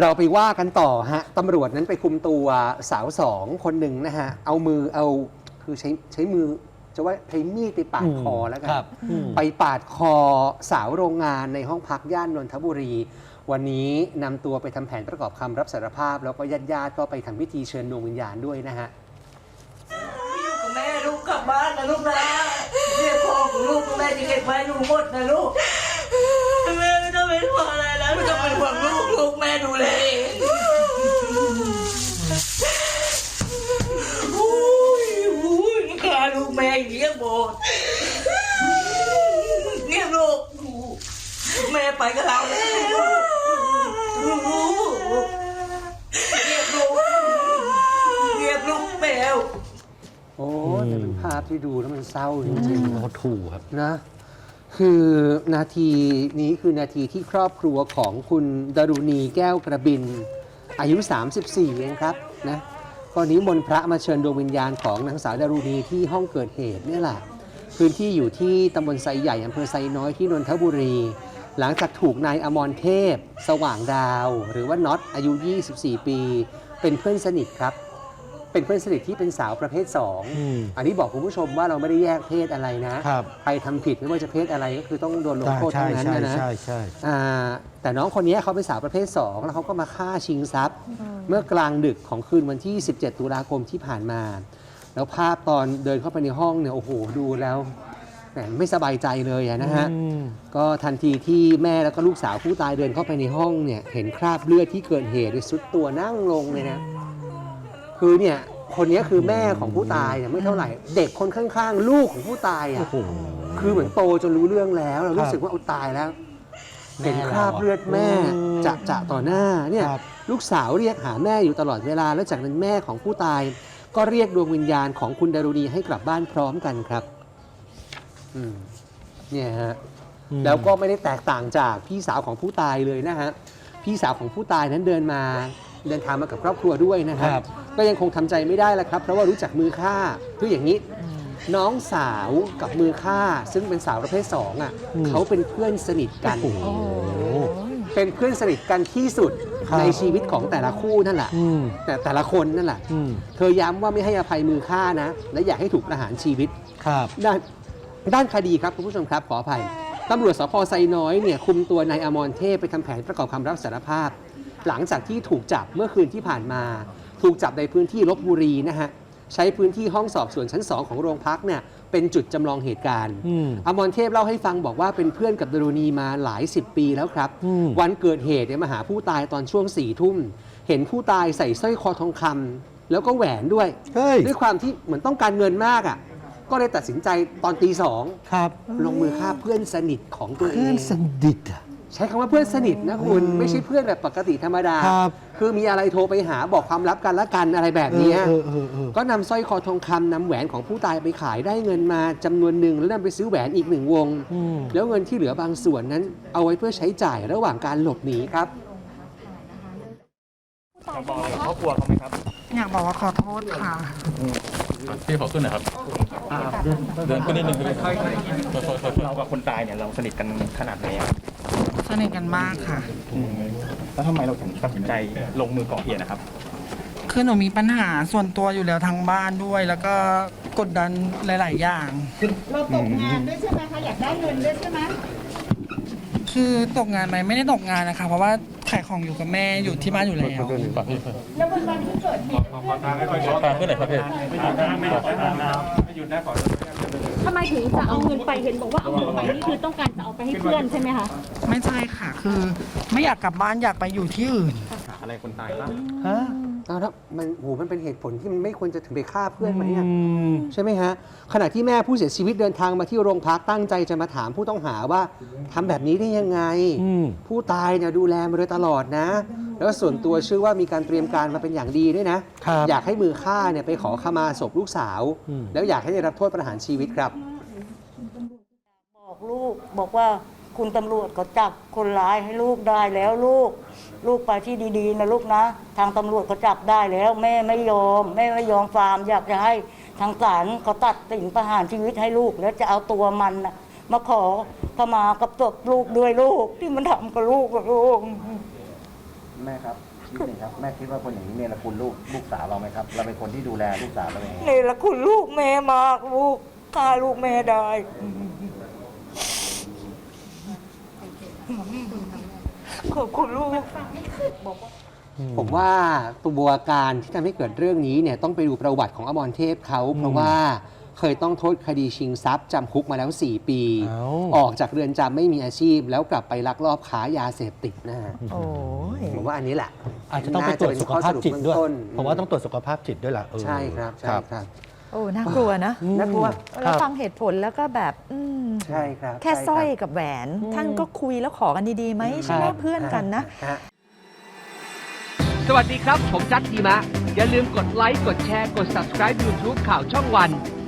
เราไปว่ากันต่อฮะตำรวจนั้นไปคุมตัวสาวสองคนหนึ่งนะฮะ เอามือเอาคือใช้ใช้มือจะว่าใช้มีดไปปาดคอแล้วกันครับอืม ไปปาดคอสาวโรงงานในห้องพักย่านนนทบุรี วันนี้นำตัวไปทำแผนประกอบคำรับสารภาพ แล้วก็ญาติญาติๆก็ไปทำพิธีเชิญดวงวิญญาณด้วยนะฮะ อยู่กับแม่ลูกกลับบ้านนะลูกนะเรียกพ่อของลูกแม่จะเก็บไว้ลูกหมดนะลูกแม่ไม่ต้องเป็นห่วงอะไรแล้วไม่ต้องเป็นห่วงลูกลูกแม่ ดูแลเองอุ้ยอุ้ยขาลูกแม่เลี้ยงหมดเนี่ยลูกแม่ไปกับเราเลยลูกเรียกลูกเรียกลูกแมวโอ้แต่เป็นภาพที่ดูแล้วมันเศร้าจริงๆนะโคตรถูกครับนะ คือนาทีนี้คือนาทีที่ครอบครัวของคุณดารุณีแก้วกระบิน อายุ 34 เองครับนะก็นิมนพระมาเชิญดวงวิญญาณของนางสาวดารุณีที่ห้องเกิดเหตุนี่แหละพื้นที่อยู่ที่ตำบลไซใหญ่อำเภอไซน้อยที่นนทบุรี หลังจากถูกนายอมรเทพ สว่างดาว หรือว่าน็อตอายุ 24 ปี เป็นเพื่อนสนิทครับ เป็นเพื่อนสนิทที่เป็นสาวประเภท 2 อืมอันนี้บอกคุณผู้ชมว่าเราไม่ได้แยกเพศอะไรนะ ครับใครทำผิดไม่ว่าจะเพศอะไรก็คือต้องโดนลงโทษใช่ทั้งนั้นใช่นะนะ ใช่ใช่ อ่าแต่น้องคนนี้เขาเป็นสาวประเภท 2 แล้วเขาก็มาฆ่าชิงทรัพย์ เมื่อกลางดึกของคืนวันที่ 17 ตุลาคมที่ผ่านมา แล้วภาพตอนเดินเข้าไปในห้องเนี่ยโอ้โหดูแล้วแหมไม่สบายใจเลยอะนะฮะ อืม ก็ทันทีที่แม่แล้วก็ลูกสาวผู้ตายเดินเข้าไปในห้องเนี่ยเห็นคราบเลือดที่เกิดเหตุเนี่ยสุดตัวนั่งลงเลยนะ คือเนี่ยคนนี้คือแม่ของผู้ตายเนี่ยไม่เท่าไหร่ เด็กคนข้างๆ ลูกของผู้ตายโอ้อะโหคือเหมือนโตจนรู้เรื่องแล้วเราครัรู้บสึกว่าเอาตายแล้วแม่เห็นคราบเลือดแม่อืมจะจะต่อหน้าเนี่ยครับ ลูกสาวเรียกหาแม่อยู่ตลอดเวลา แล้วจากนั้นแม่ของผู้ตาย ก็เรียกดวงวิญญาณของคุณดารุณีให้กลับบ้านพร้อมกันครับอืมเนี่ยฮะอืมแล้วก็ไม่ได้แตกต่างจากพี่สาวของผู้ตายเลยนะฮะ พี่สาวของผู้ตายนั้นเดินมา เดินทางมากับครอบครัวด้วยนะคครัรับ บ ก็ยังคงทำใจไม่ได้แหละครับ เพราะว่ารู้จักมือฆ่าคืออย่างนี้ น้องสาวกับมือฆ่า ซึ่งเป็นสาวประเภทสองอะเขาเป็นเพื่อนสนิทกัน โอ้โห เป็นเพื่อนสนิทกันที่สุดครับ ในชีวิตของแต่ละคู่นั่นแหละอืมแต่แต่ละคนนั่นแหละ อืมเธอย้ำว่าไม่ให้อภัยมือฆ่านะ และอยากให้ถูกประหารชีวิต ครับด้านด้านคดีครับคุณผู้ชมครับขออภัยตำรวจสพไซน้อยเนี่ยคุมตัวนายอมรเทพไปทำแผนประกอบคำรับสารภาพ หลังจากที่ถูกจับเมื่อคืนที่ผ่านมา ถูกจับในพื้นที่ลบบุรีนะฮะใช้พื้นที่ห้องสอบสวนชั้น 2 ของโรงพักเนี่ยเป็นจุดจำลองเหตุการณ์อืมอมรเทพเล่าให้ฟังบอกว่าเป็นเพื่อนกับดารุณีมาหลายสิบปีแล้วครับอืมวันเกิดเหตุเนี่ยมาหาผู้ตายตอนช่วงสี่ทุ่ม เห็นผู้ตายใส่สร้อยคอทองคำแล้วก็แหวนด้วย เฮ้ย ด้วยความที่เหมือนต้องการเงินมากอะก็เลยตัดสินใจตอนตีสองครับลงมือฆ่าเพื่อนสนิทของตัวเอเพื่อนงสนิทอะ ใช้คำว่าเพื่อนสนิทนะคุณอืมไม่ใช่เพื่อนแบบปกติธรรมดา ครับคือมีอะไรโทรไปหาบอกความลับกันละกันอะไรแบบเนี้ยเออเออเออ ก็นำสร้อยคอทองคำนำแหวนของผู้ตายไปขายได้เงินมาจำนวนหนึ่งแล้วนำไปซื้อแหวนอีกหนึ่งวง อืมแล้วเงินที่เหลือบางส่วนนั้น เอาไว้เพื่อใช้จ่ายระหว่างการหลบหนีครับอยากบอกอะไรกับครอบครัวเขาไหมครับอยากบอกว่าขอโทษค่ะ พี่ขอขึ้นหน่อยครับเดินขึ้นนิดนึงค่อยๆเรากับคนตายเนี่ยเราสนิทกันขนาดไหนอะครับส นิทกันมากค่ะ แล้วทำไมเราถึงตัดสินใจลงมือก่อเหตุนะครับ คือหนูมีปัญหาส่วนตัวอยู่แล้วทางบ้านด้วย แล้วก็กดดันหลาย ๆ อย่าง เราตกงานด้วยใช่ไหมคะ อยากได้เงินด้วยใช่ไหมคือตกงานไหมไม่ได้ตกงานนะคะ เพราะว่าขายของอยู่กับแม่อยู่ที่บ้านอยู่แล้ว แล้ววันวันที่เกิดเหตุ ตามขึ้นหน่อยครับพี่ทำไมถึงจะเอาเงินไปเห็นบอกว่าเอาเงินไปนี่คือต้องการจะเอาไปให้เพื่อนใช่ไหมคะไม่ใช่ค่ะ คือ ไม่อยากกลับบ้านอยากไปอยู่ที่อื่นอะไรคนตายบ้างฮะเอาแล้วมันโหมันเป็นเหตุผลที่มันไม่ควรจะถึงไปฆ่าเพื่อนไหมอะอืมใช่ไหมฮะขณะที่แม่ผู้เสียชีวิตเดินทางมาที่โรงพักตั้งใจจะมาถามผู้ต้องหาว่าทำแบบนี้ได้ยังไงอืมผู้ตายเนี่ยดูแลมาโดยตลอดนะ แล้วส่วนตัวเชื่อว่ามีการเตรียมการมาเป็นอย่างดีด้วยนะ ครับอยากให้มือฆ่าเนี่ยไปขอขมาศพลูกสาว อืม แล้วอยากให้ได้รับโทษประหารชีวิตครับ บอกลูกบอกว่าคุณตำรวจก็จับคนร้ายให้ลูกได้แล้วลูก ลูกไปที่ดีๆนะลูกนะ ทางตำรวจเขาจับได้แล้ว แม่ไม่ยอม แม่ไม่ยอมฟาร์มอยากจะให้ทางศาลเขาตัดสินประหารชีวิตให้ลูก แล้วจะเอาตัวมันนะมาขอขมากับศพลูกด้วยลูกที่มันทำกับลูกกับลูก แม่ครับนิดหนึ่งครับ แม่คิดว่าคนอย่างนี้เนรคุณลูกลูกสาวเราไหมครับ เราเป็นคนที่ดูแลลูกสาวเราเองนี่ละคุณลูกแม่มากลูกฆ่าลูกแม่ได้ ขอบคุณลูก ผมว่าตัวการที่ทำให้เกิดเรื่องนี้เนี่ยต้องไปดูประวัติของอมรเทพเขาเพราะว่า เคยต้องโทษคดีชิงทรัพย์จำคุกมาแล้ว 4 ปีเอ้าออกจากเรือนจำไม่มีอาชีพ แล้วกลับไปลักลอบค้ายาเสพติดนะฮะโอ้ย ผมว่าอันนี้แหละอาจจะต้องไปตรวจสุขภาพจิตด้วย น่าจะเป็นข้อสรุปเบื้องต้นผมว่าต้องตรวจสุขภาพจิตด้วยล่ะเออ ใช่ครับใช่ครับโอ้ น่ากลัวนะน่ากลัวเราฟังเหตุผลแล้วก็แบบอืมใช่ครับแค่ใช่รับสร้อยกับแหวน ท่านก็คุยแล้วขอกันดีๆไหมใช่ไหมครับเพื่อนกันนะ ฮะ สวัสดีครับ ผมจัดทีมะ อย่าลืมกดไลค์ กดแชร์ กด subscribe YouTube ข่าวช่องวัน